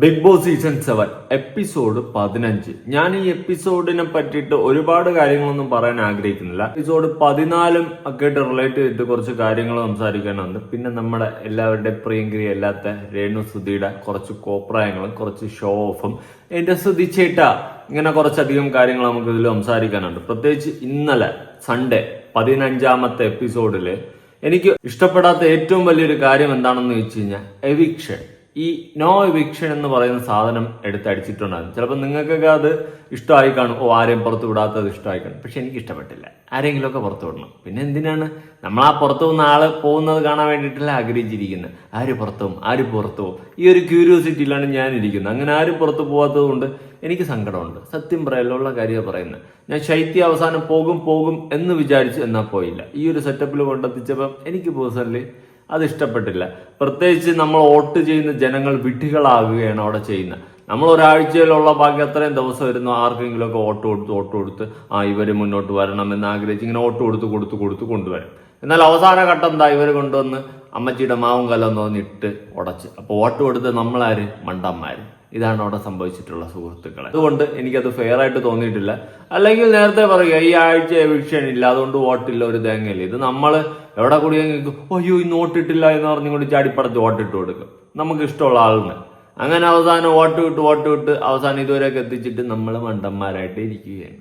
Bigg Boss season seven episode പതിനഞ്ച്. ഞാൻ ഈ എപ്പിസോഡിനെ പറ്റിയിട്ട് ഒരുപാട് കാര്യങ്ങളൊന്നും പറയാൻ ആഗ്രഹിക്കുന്നില്ല. എപ്പിസോഡ് പതിനാലും ഒക്കെ ആയിട്ട് റിലേറ്റ് ചെയ്തിട്ട് കുറച്ച് കാര്യങ്ങൾ സംസാരിക്കാനുണ്ട്. പിന്നെ നമ്മുടെ എല്ലാവരുടെ പ്രിയങ്കരി അല്ലാത്ത രേണു സുധിയുടെ കുറച്ച് കോപ്രായങ്ങളും കുറച്ച് ഷോ ഓഫും എന്റെ ശ്രദ്ധിച്ചേട്ട ഇങ്ങനെ കുറച്ചധികം കാര്യങ്ങൾ നമുക്ക് ഇതിൽ സംസാരിക്കാനുണ്ട്. പ്രത്യേകിച്ച് ഇന്നലെ സൺഡേ പതിനഞ്ചാമത്തെ എപ്പിസോഡിൽ എനിക്ക് ഇഷ്ടപ്പെടാത്ത ഏറ്റവും വലിയൊരു കാര്യം എന്താണെന്ന് വെച്ച് കഴിഞ്ഞാൽ എവിക്ഷൻ ഈ നോ എവിക്ഷൻ എന്ന് പറയുന്ന സാധനം എടുത്തടിച്ചിട്ടുണ്ടായിരുന്നു ചിലപ്പോൾ നിങ്ങൾക്കൊക്കെ അത് ഇഷ്ടമായി കാണും. ഓ ആരെയും പുറത്ത് വിടാത്തത് ഇഷ്ടമായി കാണും. പക്ഷെ എനിക്ക് ഇഷ്ടപ്പെട്ടില്ല. ആരെങ്കിലുമൊക്കെ പുറത്ത് വിടണം. പിന്നെ എന്തിനാണ്? നമ്മൾ ആ പുറത്തു പോകുന്ന ആൾ പോകുന്നത് കാണാൻ വേണ്ടിയിട്ടല്ല ആഗ്രഹിച്ചിരിക്കുന്നത്. ആര് പുറത്തും ആര് പുറത്തോ ഈ ഒരു ക്യൂരിയോസിറ്റിയിലാണ് ഞാൻ ഇരിക്കുന്നത് അങ്ങനെ ആരും പുറത്ത് പോകാത്തത് കൊണ്ട് എനിക്ക് സങ്കടമുണ്ട്. സത്യം പറയലുള്ള കാര്യം പറയുന്നത്. ഞാൻ ശൈത്യ അവസാനം പോകും പോകും എന്ന് വിചാരിച്ചു എന്നാൽ പോയില്ല. ഈ ഒരു സെറ്റപ്പിൽ കൊണ്ടെത്തിച്ചപ്പം എനിക്ക് പേഴ്സണലി അത് ഇഷ്ടപ്പെട്ടില്ല പ്രത്യേകിച്ച് നമ്മൾ വോട്ട് ചെയ്യുന്ന ജനങ്ങൾ വിഡ്ഢികളാകുകയാണ് അവിടെ ചെയ്യുന്നത്. നമ്മൾ ഒരാഴ്ചയിലുള്ള ബാക്കി അത്രയും ദിവസം വരുന്നു ആർക്കെങ്കിലുമൊക്കെ വോട്ട് കൊടുത്ത് വോട്ട് കൊടുത്ത് ആ ഇവർ മുന്നോട്ട് വരണം ആഗ്രഹിച്ച് ഇങ്ങനെ വോട്ട് കൊടുത്ത് കൊടുത്ത് കൊടുത്ത് കൊണ്ടുവരും. എന്നാൽ അവസാന ഘട്ടം എന്താ ഇവർ കൊണ്ടുവന്ന് അമ്മച്ചിയുടെ മാവും കലം തോന്നിട്ട് ഉടച്ച്. അപ്പോൾ വോട്ട് കൊടുത്ത് നമ്മളാര്? മണ്ടന്മാര്. ഇതാണ് അവിടെ സംഭവിച്ചിട്ടുള്ള സുഹൃത്തുക്കളെ. അതുകൊണ്ട് എനിക്കത് ഫെയർ ആയിട്ട് തോന്നിയിട്ടില്ല. അല്ലെങ്കിൽ നേരത്തെ പറയുക ഈ ആഴ്ച എവിക്ഷൻ ഇല്ല. അതുകൊണ്ട് വോട്ടില്ല ഒരു തേങ്ങയില്ല. ഇത് നമ്മൾ എവിടെ കൂടി അയ്യോ ഇന്ന് നോട്ടിട്ടില്ല എന്ന് പറഞ്ഞുകൊണ്ട് ചാടിപ്പടച്ച് വോട്ടിട്ട് കൊടുക്കും. നമുക്ക് ഇഷ്ടമുള്ള ആളിന്. അങ്ങനെ അവസാനം വോട്ട് വിട്ട് വോട്ട് വിട്ട് അവസാനം ഇതുവരെയൊക്കെ എത്തിച്ചിട്ട് നമ്മൾ മണ്ടന്മാരായിട്ട് ഇരിക്കുകയാണ്.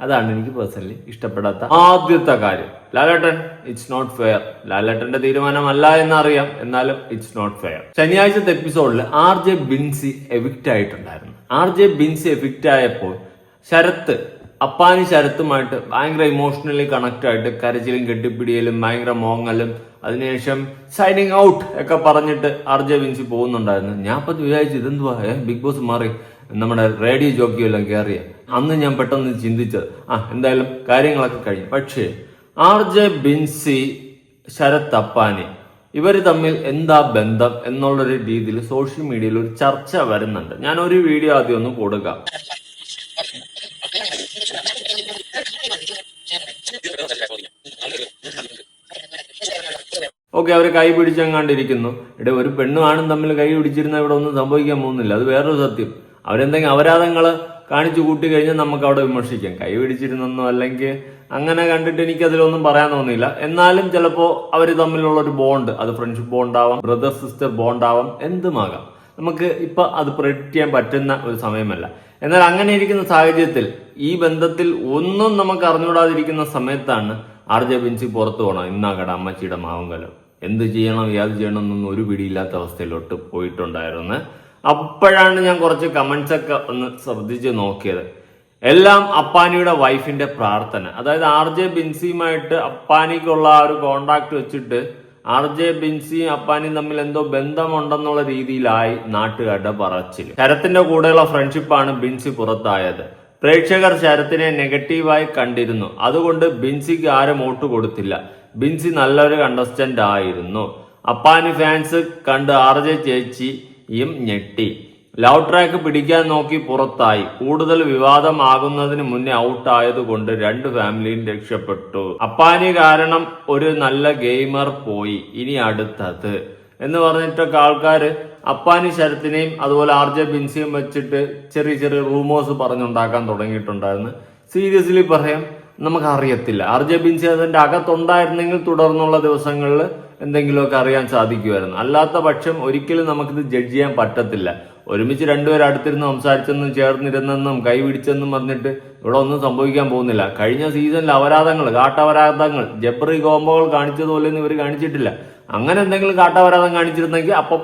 അതാണ് എനിക്ക് പേഴ്സണലി ഇഷ്ടപ്പെടാത്ത ആദ്യത്തെ കാര്യം. ലാലേട്ടൻ ഇറ്റ്സ് നോട്ട് ഫെയർ ലാലേട്ടന്റെ തീരുമാനമല്ല എന്നറിയാം. എന്നാലും ഇറ്റ്സ് നോട്ട് ഫെയർ ശനിയാഴ്ചത്തെ എപ്പിസോഡിൽ ആർ ജെ ബിൻസി എവിക്റ്റ് ആയിട്ടുണ്ടായിരുന്നു. ആർ ജെ ബിൻസി എവിക്റ്റ് ആയപ്പോൾ ശരത്ത് അപ്പാനി ശരത്തുമായിട്ട് ഭയങ്കര ഇമോഷണലി കണക്ട് ആയിട്ട് കരച്ചിലും കെട്ടിപ്പിടിയലും ഭയങ്കര മോങ്ങലും അതിനുശേഷം സൈനിങ് ഔട്ട് ഒക്കെ പറഞ്ഞിട്ട് ആർ ജെ ബിൻസി പോകുന്നുണ്ടായിരുന്നു. ഞാൻ അപ്പൊ വിചാരിച്ചു ഇതെന്തുവാ? ബിഗ് ബോസ് മാറി നമ്മുടെ റേഡിയോ ജോക്കിയെല്ലാം കയറിയ അന്ന് ഞാൻ പെട്ടെന്ന് ചിന്തിച്ചത് ആ എന്തായാലും കാര്യങ്ങളൊക്കെ കഴിഞ്ഞു. പക്ഷേ ആർ ജെ ബിൻസി ശരത് അപ്പാനി ഇവർ തമ്മിൽ എന്താ ബന്ധം എന്നുള്ളൊരു രീതിയിൽ സോഷ്യൽ മീഡിയയിൽ ഒരു ചർച്ച വരുന്നുണ്ട്. ഞാൻ ഒരു വീഡിയോ ആദ്യം ഒന്ന് കൊടുക്കാം. ഓക്കെ അവർ കൈ പിടിച്ചെങ്ങാണ്ടിരിക്കുന്നു. ഇവിടെ ഒരു പെണ്ണും ആണും തമ്മിൽ കൈ പിടിച്ചിരുന്ന ഇവിടെ ഒന്നും സംഭവിക്കാൻ പോകുന്നില്ല. അത് വേറൊരു സത്യം. അവരെന്തെങ്കിലും അപരാധങ്ങൾ കാണിച്ചു കൂട്ടി കഴിഞ്ഞാൽ നമുക്ക് അവിടെ വിമർശിക്കാം. കൈ പിടിച്ചിരുന്നൊന്നും അല്ലെങ്കിൽ അങ്ങനെ കണ്ടിട്ട് എനിക്ക് അതിലൊന്നും പറയാൻ തോന്നിയില്ല. എന്നാലും ചിലപ്പോൾ അവർ തമ്മിലുള്ള ഒരു ബോണ്ട് അത് ഫ്രണ്ട്ഷിപ്പ് ബോണ്ടാവാം ബ്രദർ സിസ്റ്റർ ബോണ്ടാവാം എന്തുമാകാം. നമുക്ക് ഇപ്പൊ അത് പ്രഡിക്റ്റ് ചെയ്യാൻ പറ്റുന്ന ഒരു സമയമല്ല. എന്നാൽ അങ്ങനെ ഇരിക്കുന്ന സാഹചര്യത്തിൽ ഈ ബന്ധത്തിൽ ഒന്നും നമുക്ക് അറിഞ്ഞുകൂടാതിരിക്കുന്ന സമയത്താണ് ആർ ജെ ബിൻസി പുറത്തു പോകണം ഇന്നാകട അമ്മച്ചിയുടെ മാവങ്കലം എന്ത് ചെയ്യണം? ഏത് ചെയ്യണം എന്നൊന്നും ഒരു പിടിയില്ലാത്ത അവസ്ഥയിലോട്ട് പോയിട്ടുണ്ടായിരുന്നു. അപ്പോഴാണ് ഞാൻ കുറച്ച് കമന്റ്സ് ഒക്കെ ഒന്ന് ശ്രദ്ധിച്ച് നോക്കിയത്. എല്ലാം അപ്പാനിയുടെ വൈഫിന്റെ പ്രാർത്ഥന. അതായത് ആർ ജെ ബിൻസിയുമായിട്ട് അപ്പാനിക്കുള്ള ആ ഒരു കോണ്ടാക്ട് വെച്ചിട്ട് ആർ ജെ ബിൻസിയും അപ്പാനിയും തമ്മിൽ എന്തോ ബന്ധമുണ്ടെന്നുള്ള രീതിയിലായി നാട്ടുകാരുടെ പറച്ചിൽ ശരത്തിന്റെ കൂടെയുള്ള ഫ്രണ്ട്ഷിപ്പാണ് ബിൻസി പുറത്തായത്. പ്രേക്ഷകർ ശരത്തിനെ നെഗറ്റീവായി കണ്ടിരുന്നു. അതുകൊണ്ട് ബിൻസിക്ക് ആരും വോട്ട് കൊടുത്തില്ല. ബിൻസി നല്ലൊരു കണ്ടസ്റ്റന്റ് ആയിരുന്നു. അപ്പാനി ഫാൻസ് കണ്ട് ആർ ജെ ചേച്ചിയും ഞെട്ടി. ലവ് ട്രാക്ക് പിടിക്കാൻ നോക്കി പുറത്തായി. കൂടുതൽ വിവാദമാകുന്നതിന് മുന്നേ ഔട്ട് ആയതുകൊണ്ട് രണ്ട് ഫാമിലിയും രക്ഷപ്പെട്ടു. അപ്പാനി കാരണം ഒരു നല്ല ഗെയിമർ പോയി. ഇനി അടുത്തത്. എന്ന് പറഞ്ഞിട്ടൊക്കെ ആൾക്കാര് അപ്പാനി ശരത്തിനെയും അതുപോലെ ആർ ജെ ബിൻസിയും വെച്ചിട്ട് ചെറിയ ചെറിയ റൂമേഴ്സ് പറഞ്ഞുണ്ടാക്കാൻ തുടങ്ങിയിട്ടുണ്ടായിരുന്നു. സീരിയസ്ലി പറയാം നമുക്ക് അറിയത്തില്ല ആർ ജെ ബിൻസി അതിന്റെ അകത്തുണ്ടായിരുന്നെങ്കിൽ തുടർന്നുള്ള ദിവസങ്ങളിൽ എന്തെങ്കിലുമൊക്കെ അറിയാൻ സാധിക്കുമായിരുന്നു. അല്ലാത്ത പക്ഷം ഒരിക്കലും നമുക്കിത് ജഡ്ജ് ചെയ്യാൻ പറ്റത്തില്ല. ഒരുമിച്ച് രണ്ടുപേരും അടുത്തിരുന്ന് സംസാരിച്ചെന്നും ചേർന്നിരുന്നെന്നും കൈ പിടിച്ചെന്നും പറഞ്ഞിട്ട് ഇവിടെ ഒന്നും സംഭവിക്കാൻ പോകുന്നില്ല. കഴിഞ്ഞ സീസണിൽ അപരാധങ്ങൾ കാട്ടപരാധങ്ങൾ ജബ്രി കോംബോകൾ കാണിച്ചതുപോലെ ഇവർ കാണിച്ചിട്ടില്ല. അങ്ങനെ എന്തെങ്കിലും കാട്ടപരാധം കാണിച്ചിരുന്നെങ്കിൽ അപ്പൊ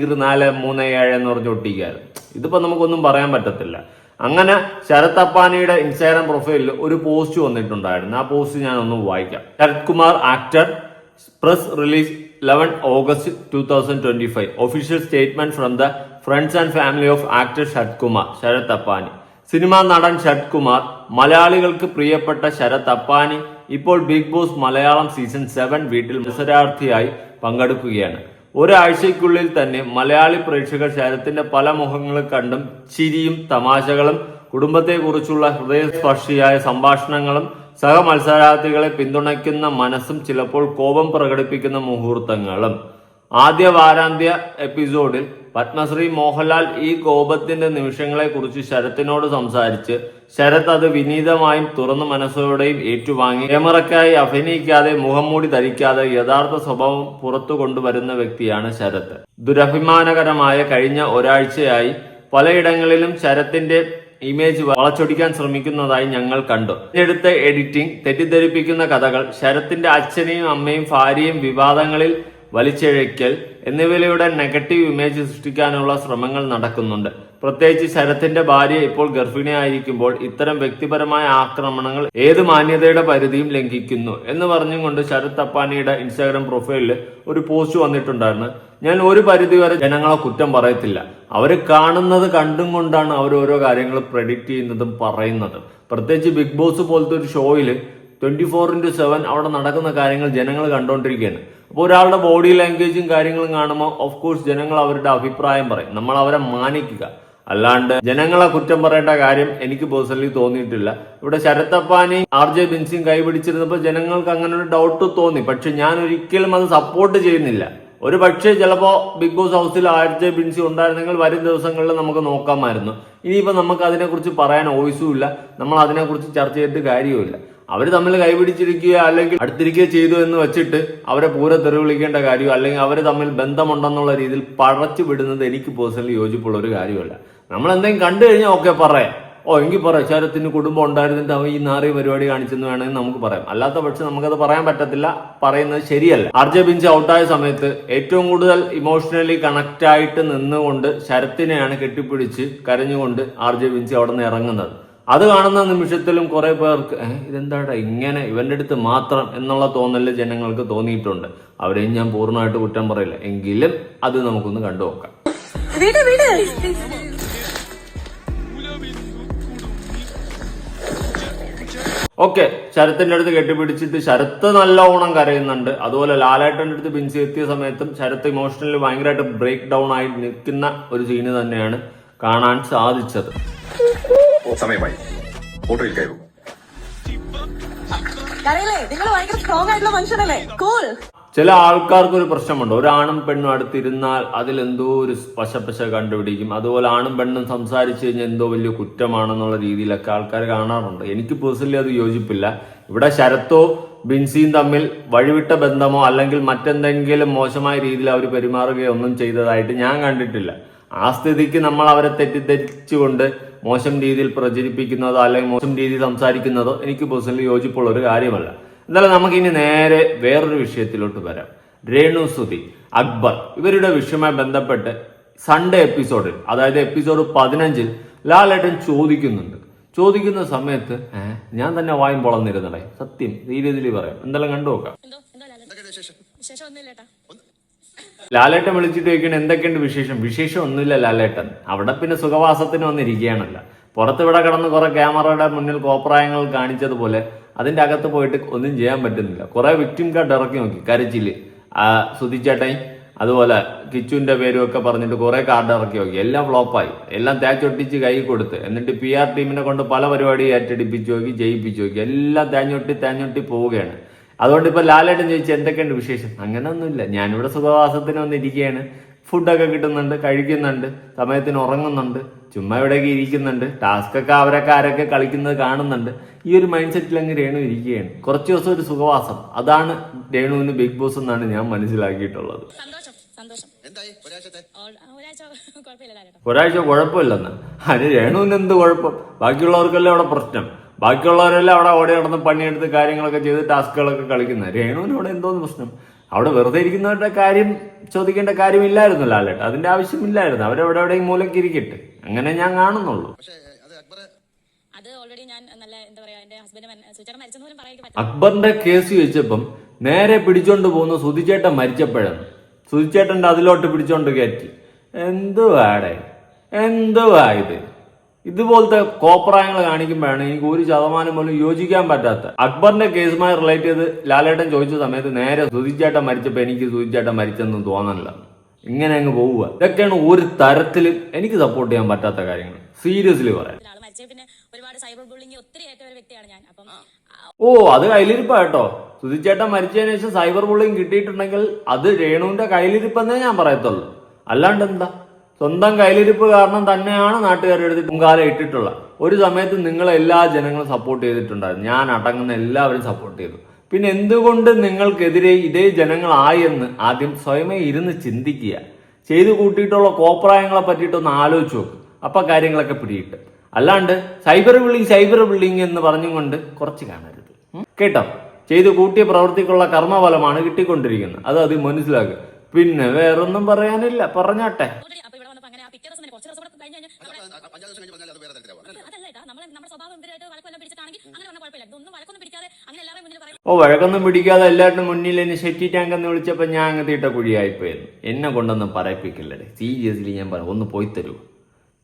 കീറി നാല് മൂന്ന് ഏഴ് എന്ന് പറഞ്ഞ് ഒട്ടിക്കാറ് ഇതിപ്പോ നമുക്കൊന്നും പറയാൻ പറ്റത്തില്ല. അങ്ങനെ ശരത് അപ്പാനിയുടെ ഇൻസ്റ്റാഗ്രാം പ്രൊഫൈലിൽ ഒരു പോസ്റ്റ് വന്നിട്ടുണ്ടായിരുന്നു. ആ പോസ്റ്റ് ഞാൻ ഒന്ന് വായിക്കാം. Sarath Kumar actor press release eleven August two thousand twenty five official statement from the friends and family of actor Sarath Kumar Sarath Appani. Cinema നടൻ ശരത് കുമാർ മലയാളികൾക്ക് പ്രിയപ്പെട്ട ശരത് അപ്പാനി ഇപ്പോൾ Bigg Boss Malayalam season seven വീട്ടിൽ മത്സരാർത്ഥിയായി പങ്കെടുക്കുകയാണ്. ഒരാഴ്ചയ്ക്കുള്ളിൽ തന്നെ മലയാളി പ്രേക്ഷകർ ശരത്തിന്റെ പല മുഖങ്ങൾ കണ്ടും ചിരിയും തമാശകളും കുടുംബത്തെക്കുറിച്ചുള്ള ഹൃദയസ്പർശിയായ സംഭാഷണങ്ങളും സഹ മത്സരാർത്ഥികളെ പിന്തുണയ്ക്കുന്ന മനസ്സും ചിലപ്പോൾ കോപം പ്രകടിപ്പിക്കുന്ന മുഹൂർത്തങ്ങളും. ആദ്യ വാരാന്ത്യ എപ്പിസോഡിൽ പത്മശ്രീ മോഹൻലാൽ ഈ കോപത്തിന്റെ നിമിഷങ്ങളെ കുറിച്ച് ശരത്തിനോട് സംസാരിച്ച് ശരത് അത് വിനീതമായും തുറന്ന മനസ്സോടെയും ഏറ്റുവാങ്ങി. ക്യാമറയ്ക്കായി അഭിനയിക്കാതെ മുഖംമൂടി ധരിക്കാതെ യഥാർത്ഥ സ്വഭാവം പുറത്തു കൊണ്ടുവരുന്ന വ്യക്തിയാണ് ശരത്. ദുരഭിമാനകരമായ കഴിഞ്ഞ ഒരാഴ്ചയായി പലയിടങ്ങളിലും ശരത്തിന്റെ ഇമേജ് വളച്ചൊടിക്കാൻ ശ്രമിക്കുന്നതായി ഞങ്ങൾ കണ്ടു. എടുത്ത എഡിറ്റിംഗ് തെറ്റിദ്ധരിപ്പിക്കുന്ന കഥകൾ ശരത്തിന്റെ അച്ഛനെയും അമ്മയും ഭാര്യയും വിവാദങ്ങളിൽ വലിച്ചിഴയ്ക്കൽ എന്നിവയിലൂടെ നെഗറ്റീവ് ഇമേജ് സൃഷ്ടിക്കാനുള്ള ശ്രമങ്ങൾ നടക്കുന്നുണ്ട്. പ്രത്യേകിച്ച് ശരത്തിന്റെ ഭാര്യ ഇപ്പോൾ ഗർഭിണിയായിരിക്കുമ്പോൾ ഇത്തരം വ്യക്തിപരമായ ആക്രമണങ്ങൾ ഏത് മാന്യതയുടെ പരിധിയും ലംഘിക്കുന്നു എന്ന് പറഞ്ഞുകൊണ്ട് ശരത് അപ്പാനിയുടെ ഇൻസ്റ്റാഗ്രാം പ്രൊഫൈലിൽ ഒരു പോസ്റ്റ് വന്നിട്ടുണ്ടായിരുന്നു. ഞാൻ ഒരു പരിധിവരെ ജനങ്ങളെ കുറ്റം പറയത്തില്ല. അവർ കാണുന്നത് കണ്ടും കൊണ്ടാണ് അവർ ഓരോ കാര്യങ്ങൾ പ്രഡിക്റ്റ് ചെയ്യുന്നതും പറയുന്നതും. പ്രത്യേകിച്ച് ബിഗ് ബോസ് പോലത്തെ ഒരു ഷോയിൽ ട്വന്റി ഫോർ ഇന്റു സെവൻ അവിടെ നടക്കുന്ന കാര്യങ്ങൾ ജനങ്ങൾ കണ്ടുകൊണ്ടിരിക്കുകയാണ് അപ്പോൾ ഒരാളുടെ ബോഡി ലാംഗ്വേജും കാര്യങ്ങളും കാണുമ്പോൾ ഓഫ് കോഴ്സ് ജനങ്ങൾ അവരുടെ അഭിപ്രായം പറയും. നമ്മൾ അവരെ മാനിക്കുക. അല്ലാണ്ട് ജനങ്ങളെ കുറ്റം പറയേണ്ട കാര്യം എനിക്ക് പേഴ്സണലി തോന്നിയിട്ടില്ല. ഇവിടെ ശരത്തപ്പാനെയും ആർ ജെ ബിൻസിയും കൈപിടിച്ചിരുന്നപ്പോൾ ജനങ്ങൾക്ക് അങ്ങനെ ഒരു ഡൗട്ട് തോന്നി. പക്ഷെ ഞാൻ ഒരിക്കലും അത് സപ്പോർട്ട് ചെയ്യുന്നില്ല. ഒരു പക്ഷേ ചിലപ്പോ ബിഗ് ബോസ് ഹൗസിൽ ആർ ജെ ബിൻസി ഉണ്ടായിരുന്നെങ്കിൽ വരും ദിവസങ്ങളിൽ നമുക്ക് നോക്കാമായിരുന്നു. ഇനിയിപ്പോ നമുക്ക് അതിനെക്കുറിച്ച് പറയാൻ വോയിസും ഇല്ല. നമ്മൾ അതിനെക്കുറിച്ച് ചർച്ച ചെയ്തിട്ട് കാര്യവുമില്ല. അവർ തമ്മിൽ കൈപിടിച്ചിരിക്കുകയോ അല്ലെങ്കിൽ അടുത്തിരിക്കുകയോ ചെയ്തു എന്ന് വെച്ചിട്ട് അവരെ പൂരെ തെറി വിളിക്കേണ്ട കാര്യം അല്ലെങ്കിൽ അവർ തമ്മിൽ ബന്ധമുണ്ടെന്നുള്ള രീതിയിൽ പഴച്ചു വിടുന്നത് എനിക്ക് പേഴ്സണലി യോജിപ്പുള്ള ഒരു കാര്യമല്ല. നമ്മൾ എന്തെങ്കിലും കണ്ടു കഴിഞ്ഞാൽ ഓക്കെ പറയാം ഓ എങ്കിൽ പറയാം ശരത്തിന് കുടുംബം ഉണ്ടായിരുന്നിട്ട് അവൻ ഈ നാറിയ പരിപാടി കാണിച്ചെന്ന് വേണമെങ്കിൽ നമുക്ക് പറയാം. അല്ലാത്ത പക്ഷെ നമുക്കത് പറയാൻ പറ്റത്തില്ല. പറയുന്നത് ശരിയല്ല. ആർ ജെ ബിഞ്ച് ഔട്ടായ സമയത്ത് ഏറ്റവും കൂടുതൽ ഇമോഷണലി കണക്ട് ആയിട്ട് നിന്നുകൊണ്ട് ശരത്തിനെയാണ് കെട്ടിപ്പിടിച്ച് കരഞ്ഞുകൊണ്ട് ആർ ജെ ബിഞ്ച് അവിടെ നിന്ന് ഇറങ്ങുന്നത്. അത് കാണുന്ന നിമിഷത്തിലും കുറെ പേർക്ക് "ഏ, ഇതെന്താടാ? ഇങ്ങനെ ഇവന്റെ അടുത്ത് മാത്രം എന്നുള്ള തോന്നൽ ജനങ്ങൾക്ക് തോന്നിയിട്ടുണ്ട്. അവരെയും ഞാൻ പൂർണമായിട്ട് കുറ്റം പറയില്ല. എങ്കിലും അത് നമുക്കൊന്ന് കണ്ടു നോക്കാം. ഓക്കെ ശരത്തിന്റെ അടുത്ത് കെട്ടിപ്പിടിച്ചിട്ട് ശരത്ത് നല്ല ഓണം കരയുന്നുണ്ട്. അതുപോലെ ലാലേട്ടന്റെ അടുത്ത് പിൻസി എത്തിയ സമയത്തും ശരത്ത് ഇമോഷണലി ഭയങ്കരമായിട്ട് ബ്രേക്ക് ഡൗൺ ആയി നിൽക്കുന്ന ഒരു സീന് തന്നെയാണ് കാണാൻ സാധിച്ചത്. സമയമായി. ഓട്ടോയിൽ കയറൂ. നിങ്ങൾ ഭയങ്കര സ്ട്രോങ് ആയിട്ടുള്ള മനുഷ്യനല്ലേ കൂൾ ചില ആൾക്കാർക്ക് ഒരു പ്രശ്നമുണ്ട്. ഒരാണും പെണ്ണും അടുത്തിരുന്നാൽ അതിൽ എന്തോ ഒരു പശപ്പശ കണ്ടുപിടിക്കും. അതുപോലെ ആണും പെണ്ണും സംസാരിച്ചു കഴിഞ്ഞാൽ എന്തോ വലിയ കുറ്റമാണെന്നുള്ള രീതിയിലൊക്കെ ആൾക്കാർ കാണാറുണ്ട്. എനിക്ക് പേഴ്സണലി അത് യോജിപ്പില്ല. ഇവിടെ ശരത്തോ ബിൻസിയും തമ്മിൽ വഴിവിട്ട ബന്ധമോ അല്ലെങ്കിൽ മറ്റെന്തെങ്കിലും മോശമായ രീതിയിൽ അവർ പെരുമാറുകയോ ഒന്നും ചെയ്തതായിട്ട് ഞാൻ കണ്ടിട്ടില്ല. ആ സ്ഥിതിക്ക് നമ്മൾ അവരെ തെറ്റിദ്ധരിച്ചുകൊണ്ട് മോശം രീതിയിൽ പ്രചരിപ്പിക്കുന്നതോ അല്ലെങ്കിൽ മോശം രീതിയിൽ സംസാരിക്കുന്നതോ എനിക്ക് പേഴ്സണലി യോജിപ്പുള്ള ഒരു കാര്യമല്ല. എന്നാലും നമുക്കിനി നേരെ വേറൊരു വിഷയത്തിലോട്ട് വരാം. രേണു സുധി അക്ബർ ഇവരുടെ വിഷയവുമായി ബന്ധപ്പെട്ട് സൺഡേ എപ്പിസോഡിൽ അതായത് എപ്പിസോഡ് പതിനഞ്ചിൽ ലാലേട്ടൻ ചോദിക്കുന്നുണ്ട്. ചോദിക്കുന്ന സമയത്ത് ഞാൻ തന്നെ വായും പൊളന്നിരുന്നടേ സത്യം രീതിയിൽ പറയാം. എന്തെല്ലാം കണ്ടു നോക്കാം. ലാലേട്ടൻ വിളിച്ചിട്ട് ചോദിക്കണം എന്തൊക്കെയുണ്ട് വിശേഷം? വിശേഷം ഒന്നുമില്ല ലാലേട്ടൻ. അവിടെ പിന്നെ സുഖവാസത്തിന് വന്നിരിക്കുകയാണല്ല. പുറത്ത് ഇവിടെ കിടന്ന് കുറെ ക്യാമറയുടെ മുന്നിൽ കോപ്രായങ്ങൾ കാണിച്ചതുപോലെ അതിന്റെ അകത്ത് പോയിട്ട് ഒന്നും ചെയ്യാൻ പറ്റുന്നില്ല. കുറെ വിക്ടിം കാർഡ് ഇറക്കി നോക്കി. കരച്ചിൽ. ആ സുധിച്ചേട്ടൻ അതുപോലെ കിച്ചുവിന്റെ പേരും ഒക്കെ പറഞ്ഞിട്ട് കുറെ കാർഡ് ഇറക്കി നോക്കി. എല്ലാം ഫ്ലോപ്പായി എല്ലാം തേച്ചൊട്ടിച്ച് കൈ കൊടുത്ത്. എന്നിട്ട് പി ആർ ടീമിനെ കൊണ്ട് പല പരിപാടി ഏറ്റെടുപ്പിച്ച് നോക്കി ജയിപ്പിച്ചു നോക്കി. എല്ലാം തേഞ്ഞൊട്ടി തേഞ്ഞൊട്ടി പോവുകയാണ്. അതുകൊണ്ട് ഇപ്പൊ ലാലേട്ടൻ ചോദിച്ചു എന്തൊക്കെയുണ്ട് വിശേഷം? അങ്ങനെ ഒന്നുമില്ല ഞാനിവിടെ സുഖവാസത്തിന് വന്നിരിക്കുകയാണ്. ഫുഡൊക്കെ കിട്ടുന്നുണ്ട് കഴിക്കുന്നുണ്ട് സമയത്തിന് ഉറങ്ങുന്നുണ്ട് ചുമ്മാ ഇവിടെയൊക്കെ ഇരിക്കുന്നുണ്ട് ടാസ്ക് ഒക്കെ അവരൊക്കെ ആരൊക്കെ കളിക്കുന്നത് കാണുന്നുണ്ട്. ഈ ഒരു മൈൻഡ് സെറ്റിൽ അങ്ങ് രേണു ഇരിക്കുകയാണ്. കുറച്ച് ദിവസം ഒരു സുഖവാസം. അതാണ് രേണുവിന് ബിഗ് ബോസ് എന്നാണ് ഞാൻ മനസ്സിലാക്കിയിട്ടുള്ളത്. ഒരാഴ്ച കുഴപ്പമില്ലെന്ന്. അതിന് രേണുവിന് എന്ത് കുഴപ്പം? ബാക്കിയുള്ളവർക്കല്ലേ അവിടെ പ്രശ്നം. ബാക്കിയുള്ളവരെല്ലാം അവിടെ ഓടി നടന്ന് പണിയെടുത്ത് കാര്യങ്ങളൊക്കെ ചെയ്ത് ടാസ്കുകളൊക്കെ കളിക്കുന്നത്. രേണുവിന് അവിടെ എന്തോന്ന് പ്രശ്നം? അവിടെ വെറുതെ ഇരിക്കുന്നവരുടെ കാര്യം ചോദിക്കേണ്ട കാര്യമില്ലായിരുന്നു ലാലേട്ട് അതിന്റെ ആവശ്യമില്ലായിരുന്നു. അവരെവിടെ എവിടെയും മൂലക്ക് ഇരിക്കട്ടെ. അങ്ങനെ ഞാൻ കാണുന്നുള്ളൂ. അത് ഓൾറെഡി ഞാൻ നല്ല എന്താ പറയാ എന്റെ ഹസ്ബൻഡ് സുചേട്ടൻ മരിച്ചെന്ന് പോലും പറയാൻ പറ്റില്ല. അക്ബറിന്റെ കേസ് വെച്ചപ്പം നേരെ പിടിച്ചോണ്ട് പോകുന്ന സുതിച്ചേട്ടൻ മരിച്ചപ്പോഴാണ്. സുതിച്ചേട്ടന്റെ അതിലോട്ട് പിടിച്ചോണ്ട് കയറ്റി എന്തുവാടെ? എന്തുവാ ഇത്? ഇതുപോലത്തെ കോപ്രായങ്ങൾ കാണിക്കുമ്പോഴാണ് എനിക്ക് ഒരു ശതമാനം പോലും യോജിക്കാൻ പറ്റാത്ത. അക്ബറിന്റെ കേസുമായി റിലേറ്റ് ചെയ്ത് ലാലേട്ടൻ ചോദിച്ച സമയത്ത് നേരെ സുതിച്ചേട്ടൻ മരിച്ചപ്പോൾ എനിക്ക് സുതിച്ചേട്ടൻ മരിച്ചെന്ന് തോന്നണില്ല. ഇങ്ങനെ അങ്ങ് പോവുക. ഇതൊക്കെയാണ് ഒരു തരത്തിൽ എനിക്ക് സപ്പോർട്ട് ചെയ്യാൻ പറ്റാത്ത കാര്യങ്ങൾ. സീരിയസ്ലി പറയാം. ഓ അത് കയ്യിലിരിപ്പാ കേട്ടോ. സുധിച്ചേട്ടൻ മരിച്ചതിന് ശേഷം സൈബർ ബുള്ളിങ് കിട്ടിയിട്ടുണ്ടെങ്കിൽ അത് രേണുവിന്റെ കയ്യിലിരിപ്പെന്നേ ഞാൻ പറയത്തുള്ളൂ. അല്ലാണ്ട് എന്താ? സ്വന്തം കയ്യിലിരിപ്പ് കാരണം തന്നെയാണ് നാട്ടുകാരെ എടുത്തിട്ട് മുൻകാലം ഇട്ടിട്ടുള്ളത് ഒരു സമയത്ത് നിങ്ങളെ എല്ലാ ജനങ്ങളും സപ്പോർട്ട് ചെയ്തിട്ടുണ്ടായിരുന്നു. ഞാൻ അടങ്ങുന്ന എല്ലാവരും സപ്പോർട്ട് ചെയ്തു. പിന്നെ എന്തുകൊണ്ട് നിങ്ങൾക്കെതിരെ ഇതേ ജനങ്ങളായെന്ന് ആദ്യം സ്വയമേ ഇരുന്ന് ചിന്തിക്കുക. ചെയ്തു കൂട്ടിയിട്ടുള്ള കോപ്രായങ്ങളെ പറ്റിയിട്ടൊന്ന് ആലോചിച്ച് നോക്ക്. അപ്പൊ കാര്യങ്ങളൊക്കെ പിടിയിട്ട്. അല്ലാണ്ട് സൈബർ ബിൽഡിംഗ് സൈബർ ബിൽഡിംഗ് എന്ന് പറഞ്ഞുകൊണ്ട് കുറച്ച് കാണരുത്? കേട്ടോ? ചെയ്തു കൂട്ടിയ പ്രവൃത്തിക്കുള്ള കർമ്മഫലമാണ് കിട്ടിക്കൊണ്ടിരിക്കുന്നത്. അത് അത് മനസ്സിലാക്കുക പിന്നെ വേറൊന്നും പറയാനില്ല. പറഞ്ഞാട്ടെ ഓൾറെഡി അപ്പൊ ഇവിടെ വന്നപ്പോ അങ്ങനെ ആ പിറ്റേ ദിവസം തന്നെ കുറച്ച് ദിവസം കൂടെ കഴിഞ്ഞ് കഴിഞ്ഞാൽ നമ്മുടെ- അഞ്ചാറ് ദിവസം കഴിഞ്ഞ് പറഞ്ഞാൽ അത് വേറെ തരത്തിലാവും അതല്ല ഏട്ടാ നമ്മൾ നമ്മുടെ സ്വഭാവം ഇവരായിട്ട് വഴക്കൊല്ലം പിടിച്ചിട്ടാണെങ്കിൽ അങ്ങനെ പറഞ്ഞ കുഴപ്പമില്ല ഇതൊന്നും വഴക്കൊന്നും പിടിക്കാതെ അങ്ങനെ എല്ലാവരും മുന്നിൽ പറയും. ഓ വഴക്കൊന്നും പിടിക്കാതെ എല്ലാവരുടെ മുന്നിൽ എന്നെ ഷെറ്റി ടാങ്ക് എന്ന് വിളിച്ചപ്പോൾ ഞാൻ അങ്ങ് തീട്ട കുഴിയായിപ്പോയിരുന്നു. എന്നെ കൊണ്ടൊന്നും പറയിപ്പിക്കില്ലേ സീരിയസ്ലി ഞാൻ പറ ഒന്ന് പോയി തരൂ.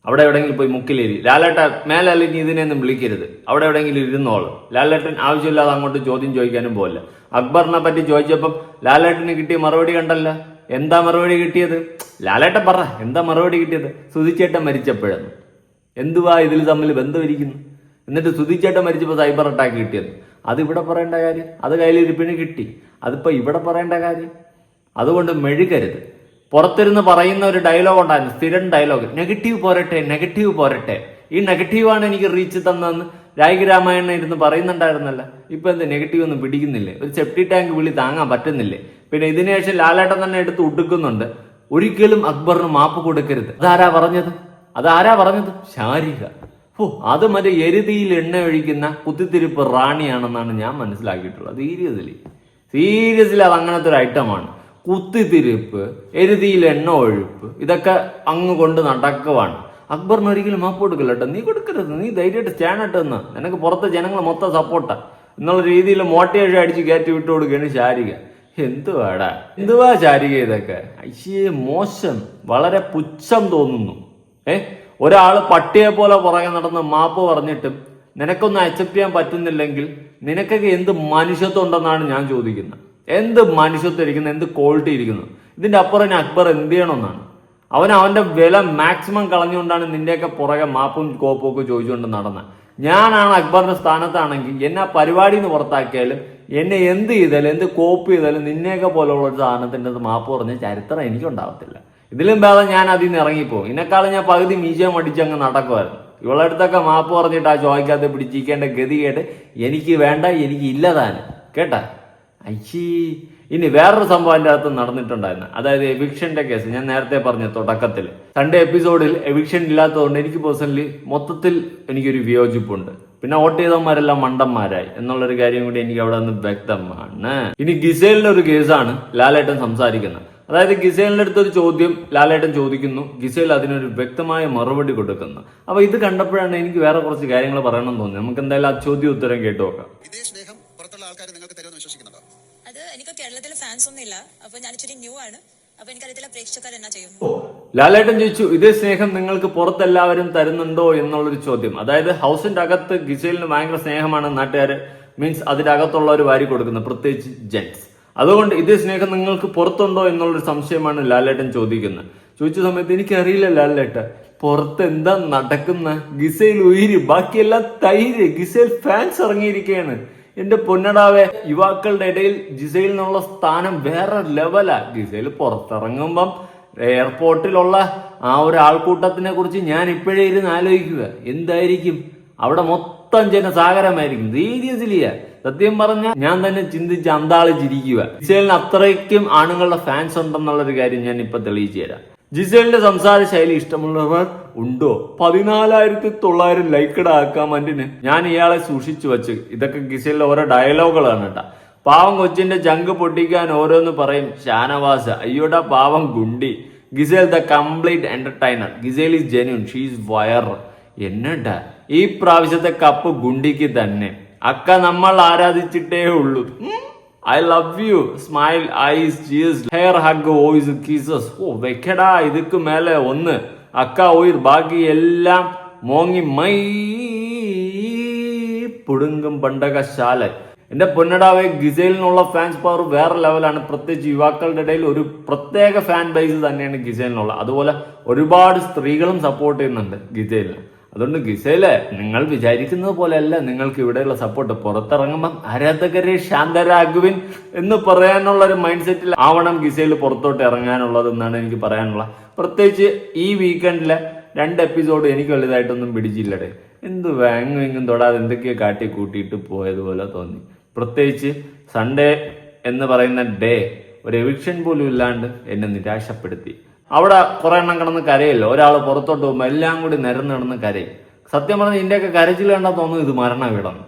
അവിടെ എവിടെയെങ്കിലും പോയി മുക്കിലേരി. ലാലേട്ട നീ ഇതിനെയൊന്നും വിളിക്കരുത്. അവിടെ എവിടെയെങ്കിലും ഇരുന്നോളൂ. ലാലേട്ടൻ ആവശ്യമില്ലാതെ അങ്ങോട്ട് ചോദ്യം ചോദിക്കാനും പോകില്ല അക്ബറിനെ പറ്റി ചോദിച്ചപ്പം ലാലേട്ടന് കിട്ടിയ മറുപടി കണ്ടല്ല. എന്താ മറുപടി കിട്ടിയത്? ലാലേട്ടൻ പറ എന്താ മറുപടി കിട്ടിയത്? സുധിച്ചേട്ടൻ മരിച്ചപ്പോഴെന്ന് എന്തുവാ ഇതിൽ തമ്മിൽ ബന്ധമിരിക്കുന്നു? എന്നിട്ട് സുധിച്ചേട്ടൻ മരിച്ചപ്പോൾ സൈബർ അറ്റാക്ക് കിട്ടിയത്. അത് ഇവിടെ പറയേണ്ട കാര്യം? അത് കയ്യിലിരിപ്പിന് കിട്ടി. അതിപ്പോൾ ഇവിടെ പറയേണ്ട കാര്യം? അതുകൊണ്ട് മെഴുകരുത്. പുറത്തിരുന്ന് പറയുന്ന ഒരു ഡയലോഗ് ഉണ്ടായിരുന്നു. സ്ഥിരം ഡയലോഗ് നെഗറ്റീവ് പോരട്ടെ നെഗറ്റീവ് പോരട്ടെ. ഈ നെഗറ്റീവാണ് എനിക്ക് റീച്ച് തന്നതെന്ന് രായിക രാമായണ ഇരുന്ന് പറയുന്നുണ്ടായിരുന്നല്ല. ഇപ്പൊ എന്ത് നെഗറ്റീവ് ഒന്നും പിടിക്കുന്നില്ലേ? ഒരു സെപ്റ്റി ടാങ്ക് വിളി താങ്ങാൻ പറ്റുന്നില്ലേ? പിന്നെ ഇതിനുശേഷം ലാലേട്ടൻ തന്നെ എടുത്ത് ഉടുക്കുന്നുണ്ട്. ഒരിക്കലും അക്ബറിന് മാപ്പ് കൊടുക്കരുത്. അതാരാ പറഞ്ഞത്? അതാരാ പറഞ്ഞത്? ശാരിക. ഓ അത് മറ്റേ എരുതിയിൽ എണ്ണ ഒഴിക്കുന്ന കുത്തിത്തിരിപ്പ് റാണിയാണെന്നാണ് ഞാൻ മനസ്സിലാക്കിയിട്ടുള്ളത്. സീരിയസ്ലി. സീരിയസ്ലി അത് അങ്ങനത്തെ ഒരു ഐറ്റമാണ്. കുത്തിത്തിരിപ്പ് എരുതിയിൽ എണ്ണ ഒഴുപ്പ് ഇതൊക്കെ അങ്ങ് കൊണ്ട് നടക്കുവാണ്. അക്ബറിന് ഒരിക്കലും മാപ്പ് കൊടുക്കില്ല കേട്ടോ. നീ കൊടുക്കരുത്. നീ ധൈര്യമായിട്ട് എന്ന് നിനക്ക് പുറത്തെ ജനങ്ങൾ മൊത്തം സപ്പോർട്ടാ എന്നുള്ള രീതിയിൽ മോട്ടേഴ് അടിച്ച് കയറ്റി വിട്ടു കൊടുക്കുകയാണ് ശാരിക. എന്തുവാടാ? എന്തുവാ ശാരിക ഇതൊക്കെ? അയ്യേ മോശം. വളരെ പുച്ഛം തോന്നുന്നു. ഏ? ഒരാൾ പട്ടിയെ പോലെ പുറകെ നടന്ന് മാപ്പ് പറഞ്ഞിട്ടും നിനക്കൊന്നും അക്സെപ്റ്റ് ചെയ്യാൻ പറ്റുന്നില്ലെങ്കിൽ നിനക്കൊക്കെ എന്ത് മനുഷ്യത്വം ഉണ്ടെന്നാണ് ഞാൻ ചോദിക്കുന്നത്. എന്ത് മനുഷ്യത്വം ഇരിക്കുന്നു എന്ത് ക്വാളിറ്റി ഇരിക്കുന്നു? ഇതിന്റെ അപ്പുറം ഇനി അക്ബർ എന്ത് ചെയ്യണമെന്നാണ്? അവൻ അവന്റെ വില മാക്സിമം കളഞ്ഞുകൊണ്ടാണ് നിന്റെയൊക്കെ പുറകെ മാപ്പും കോപ്പും ഒക്കെ ചോദിച്ചുകൊണ്ട് നടന്നത്. ഞാനാണ് അക്ബറിന്റെ സ്ഥാനത്താണെങ്കിൽ എന്നെ ആ പരിപാടിയിൽ നിന്ന് പുറത്താക്കിയാലും എന്നെ എന്ത് ചെയ്താലും എന്ത് കോപ്പ് ചെയ്താലും നിന്നെയൊക്കെ പോലുള്ള ഒരു സാധനത്തിന്റെ മാപ്പ് പറഞ്ഞ ചരിത്രം എനിക്കുണ്ടാവത്തില്ല. ഇതിലും ഭേദം ഞാൻ അതിൽ നിന്ന് ഇറങ്ങിപ്പോകും. ഇതിനേക്കാളും ഞാൻ പകുതി മീശം അടിച്ച് അങ്ങ് നടക്കുമായിരുന്നു. ഇവളുടെ അടുത്തൊക്കെ മാപ്പ് പറഞ്ഞിട്ട് ആ ചോദിക്കാതെ പിടിച്ചിരിക്കേണ്ട ഗതി കേട്ട് എനിക്ക് വേണ്ട എനിക്ക് ഇല്ലതാണ് കേട്ടാ? അയ്യേ. ഇനി വേറൊരു സംഭവം എന്റെ അകത്ത് നടന്നിട്ടുണ്ടായിരുന്നു. അതായത് എവിക്ഷന്റെ കേസ്. ഞാൻ നേരത്തെ പറഞ്ഞു തുടക്കത്തിൽ. സൺഡേ എപ്പിസോഡിൽ എവിക്ഷൻ ഇല്ലാത്തതുകൊണ്ട് എനിക്ക് പേഴ്സണലി മൊത്തത്തിൽ എനിക്കൊരു വിയോജിപ്പുണ്ട്. പിന്നെ വോട്ട് ചെയ്തവന്മാരെല്ലാം മണ്ടന്മാരായി. എന്നുള്ളൊരു കാര്യം കൂടി എനിക്ക് അവിടെ നിന്ന് വ്യക്തമാണ്. ഇനി ഗിസേലിന്റെ ഒരു കേസാണ് ലാലേട്ടൻ സംസാരിക്കുന്നത്. അതായത് ഗിസേലിന്റെ അടുത്തൊരു ചോദ്യം ലാലേട്ടൻ ചോദിക്കുന്നു. ഗിസേൽ അതിനൊരു വ്യക്തമായ മറുപടി കൊടുക്കുന്നു. അപ്പൊ ഇത് കണ്ടപ്പോഴാണ് എനിക്ക് വേറെ കുറച്ച് കാര്യങ്ങൾ പറയണം തോന്നി നമുക്ക് എന്തായാലും ആ ചോദ്യ ഉത്തരം കേട്ടു നോക്കാം. ഇതേ സ്നേഹം പുറത്തുള്ള ആൾക്കാർ നിങ്ങൾക്ക് തരുമെന്ന് വിശ്വസിക്കുന്നുണ്ടോ? അത് എനിക്ക് കേരളത്തിൽ ഫാൻസ് അപ്പൊ ഞാൻ ഇച്ചിരി ന്യൂ ആണ്. അപ്പൊ എനിക്കറിയത്തില്ല പ്രേക്ഷകർ എന്നാ ചെയ്യും. ലാലേട്ടൻ ചോദിച്ചു ഇതേ സ്നേഹം നിങ്ങൾക്ക് പുറത്തെല്ലാവരും തരുന്നുണ്ടോ? എന്നുള്ളൊരു ചോദ്യം. അതായത് ഹൗസിന്റെ അകത്ത് ഗിസേലിന് ഭയങ്കര സ്നേഹമാണ് നാട്ടുകാർ മീൻസ് അതിന്റെ അകത്തുള്ളവർ വാരി കൊടുക്കുന്നത് പ്രത്യേകിച്ച് ജെൻസ് അതുകൊണ്ട് ഇതേ സ്നേഹം നിങ്ങൾക്ക് പുറത്തുണ്ടോ എന്നുള്ളൊരു സംശയമാണ് ലാലേട്ടൻ ചോദിക്കുന്നത്. ചോദിച്ച സമയത്ത് എനിക്കറിയില്ല ലാലേട്ട പുറത്ത് എന്താ നടക്കുന്ന? ഗിസയിൽ ഉയിര് ബാക്കിയെല്ലാം തൈര് ഗിസയിൽ ഫാൻസ് ഇറങ്ങിയിരിക്കുകയാണ് എന്റെ പൊന്നടാവെ യുവാക്കളുടെ ഇടയിൽ ജിസൈലിനുള്ള സ്ഥാനം വേറെ ലെവലാ ജിസയിൽ പുറത്തിറങ്ങുമ്പം എയർപോർട്ടിലുള്ള ആ ഒരു ആൾക്കൂട്ടത്തിനെ കുറിച്ച് ഞാൻ ഇപ്പോഴേ ഇരുന്ന് ആലോചിക്കുക. എന്തായിരിക്കും? അവിടെ മൊത്തം ജനസാഗരമായിരിക്കും. സീരിയസ്ലിയ സത്യം പറഞ്ഞ ഞാൻ തന്നെ ചിന്തിച്ച് അന്താളിച്ചിരിക്കുക ജിസേലിന് അത്രയ്ക്കും ആണുങ്ങളുടെ ഫാൻസ് ഉണ്ടെന്നുള്ള ഒരു കാര്യം ഞാൻ ഇപ്പൊ തെളിയിച്ചു തരാം. ജിസേലിന്റെ സംസാര ശൈലി ഇഷ്ടമുള്ളവർ ഉണ്ടോ? പതിനാലായിരത്തി തൊള്ളായിരം ലൈക്കഡ് ആക്കാൻ വേണ്ടിന് ഞാൻ ഇയാളെ സൂക്ഷിച്ചു വെച്ച്. ഇതൊക്കെ ഗിസേലിന്റെ ഓരോ ഡയലോഗുകളാണ് കേട്ടോ പാവം കൊച്ചിന്റെ ജങ്ക് പൊട്ടിക്കാൻ ഓരോന്ന് പറയും. ഷാനവാസ അയ്യോടാ പാവം ഗുണ്ടി. Gisele the complete entertainer Gisele is genuine she's wire എന്നട്ടാ? ഈ പ്രാവശ്യത്തെ കപ്പ് ഗുണ്ടിക്ക് തന്നെ. അക്ക നമ്മൾ ആരാധിച്ചിട്ടേ ഉള്ളൂ. I love you smile eyes cheese hair hug voice kisses ഓ വെക്കടാ ഇതുക്ക് മേലെ ഒന്ന്. അക്ക ഉയിർ ബാക്കി എല്ലാം മോങ്ങി മൈ പുടുങ്കും പണ്ടകശാല. എന്റെ പൊന്നടാവെ ഗിസൈലിനുള്ള ഫാൻസ് പവർ വേറെ ലെവലാണ് പ്രത്യേകിച്ച് യുവാക്കളുടെ ഇടയിൽ ഒരു പ്രത്യേക ഫാൻ ബേസ് തന്നെയാണ് ഗിസൈലിനുള്ള. അതുപോലെ ഒരുപാട് സ്ത്രീകളും സപ്പോർട്ട് ചെയ്യുന്നുണ്ട് ഗിസൈലിന്. അതുകൊണ്ട് ഗിസയിലെ നിങ്ങൾ വിചാരിക്കുന്നത് പോലെയല്ല നിങ്ങൾക്ക് ഇവിടെയുള്ള സപ്പോർട്ട് പുറത്തിറങ്ങുമ്പം ആരാധകരെ ശാന്തരാകുവിൻ എന്ന് പറയാനുള്ള ഒരു മൈൻഡ് സെറ്റിൽ ആവണം ഗിസയിൽ പുറത്തോട്ട് ഇറങ്ങാനുള്ളത് എന്നാണ് എനിക്ക് പറയാനുള്ള പ്രത്യേകിച്ച് ഈ വീക്കെൻഡിലെ രണ്ട് എപ്പിസോഡ് എനിക്ക് വലുതായിട്ടൊന്നും പിടിച്ചില്ലടേ. എന്ത് വാങ്ങും ഇങ്ങും തൊടാതെ എന്തൊക്കെയോ കാട്ടി കൂട്ടിയിട്ട് പോയതുപോലെ തോന്നി. പ്രത്യേകിച്ച് സൺഡേ എന്ന് പറയുന്ന ഡേ ഒരു എവിക്ഷൻ പോലും ഇല്ലാണ്ട് എന്നെ നിരാശപ്പെടുത്തി. അവിടെ കുറെ എണ്ണം കിടന്ന് കരയല്ലോ? ഒരാൾ പുറത്തോട്ട് പോകുമ്പോൾ എല്ലാം കൂടി നിരന്ന് കിടന്ന് കരയും. സത്യം പറഞ്ഞാൽ ഇന്ത്യയൊക്കെ കരച്ചിൽ കണ്ടാൽ തോന്നുന്നു ഇത് മരണ വീടാണ്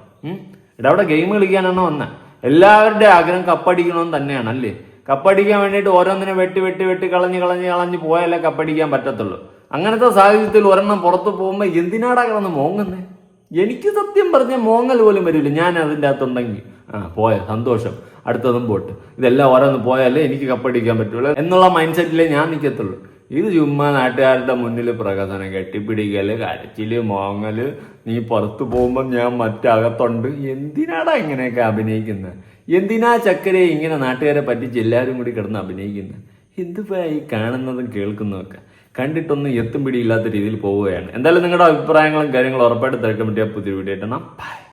ഇവിടെ അവിടെ ഗെയിം കളിക്കാനാണ് വന്ന. എല്ലാവരുടെ ആഗ്രഹം കപ്പടിക്കണമെന്ന് തന്നെയാണ് അല്ലേ? കപ്പടിക്കാൻ വേണ്ടിയിട്ട് ഓരോന്നിനെ വെട്ടി വെട്ടി വെട്ടി കളഞ്ഞ് കളഞ്ഞ് കളഞ്ഞ് പോയാലേ കപ്പടിക്കാൻ പറ്റത്തുള്ളൂ. അങ്ങനത്തെ സാഹചര്യത്തിൽ ഒരെണ്ണം പുറത്ത് പോകുമ്പോൾ എന്തിനാടാ കിടന്ന് മോങ്ങുന്നത് എനിക്ക് സത്യം പറഞ്ഞ മോങ്ങൽ പോലും വരില്ല. ഞാൻ അതിന്റെ അകത്തുണ്ടെങ്കിൽ ആ പോയ? സന്തോഷം. അടുത്തതും പോട്ട്. ഇതെല്ലാം ഓരോന്ന് പോയാലേ എനിക്ക് കപ്പടിക്കാൻ പറ്റുള്ളൂ എന്നുള്ള മൈൻഡ് സെറ്റിലേ ഞാൻ നിൽക്കത്തുള്ളൂ ഇത് ചുമ്മാ നാട്ടുകാരുടെ മുന്നിൽ പ്രകടനം കെട്ടിപ്പിടിക്കൽ കരച്ചിൽ മോങ്ങൽ നീ പുറത്തു പോകുമ്പോൾ ഞാൻ മറ്റകത്തുണ്ട്. എന്തിനാടാ ഇങ്ങനെയൊക്കെ അഭിനയിക്കുന്നത് എന്തിനാ ചക്കരെ ഇങ്ങനെ നാട്ടുകാരെ പറ്റിച്ച് എല്ലാവരും കൂടി കിടന്ന് അഭിനയിക്കുന്നത് എന്തുപോയാ ഈ കാണുന്നതും കേൾക്കുന്നതൊക്കെ കണ്ടിട്ടൊന്നും എത്തും പിടിയില്ലാത്ത രീതിയിൽ പോവുകയാണ്. എന്തായാലും നിങ്ങളുടെ അഭിപ്രായങ്ങളും കാര്യങ്ങളും ഉറപ്പായിട്ട് തിരക്കാൻ പറ്റിയ പുതിയ വീഡിയോ ആയിട്ട് ബൈ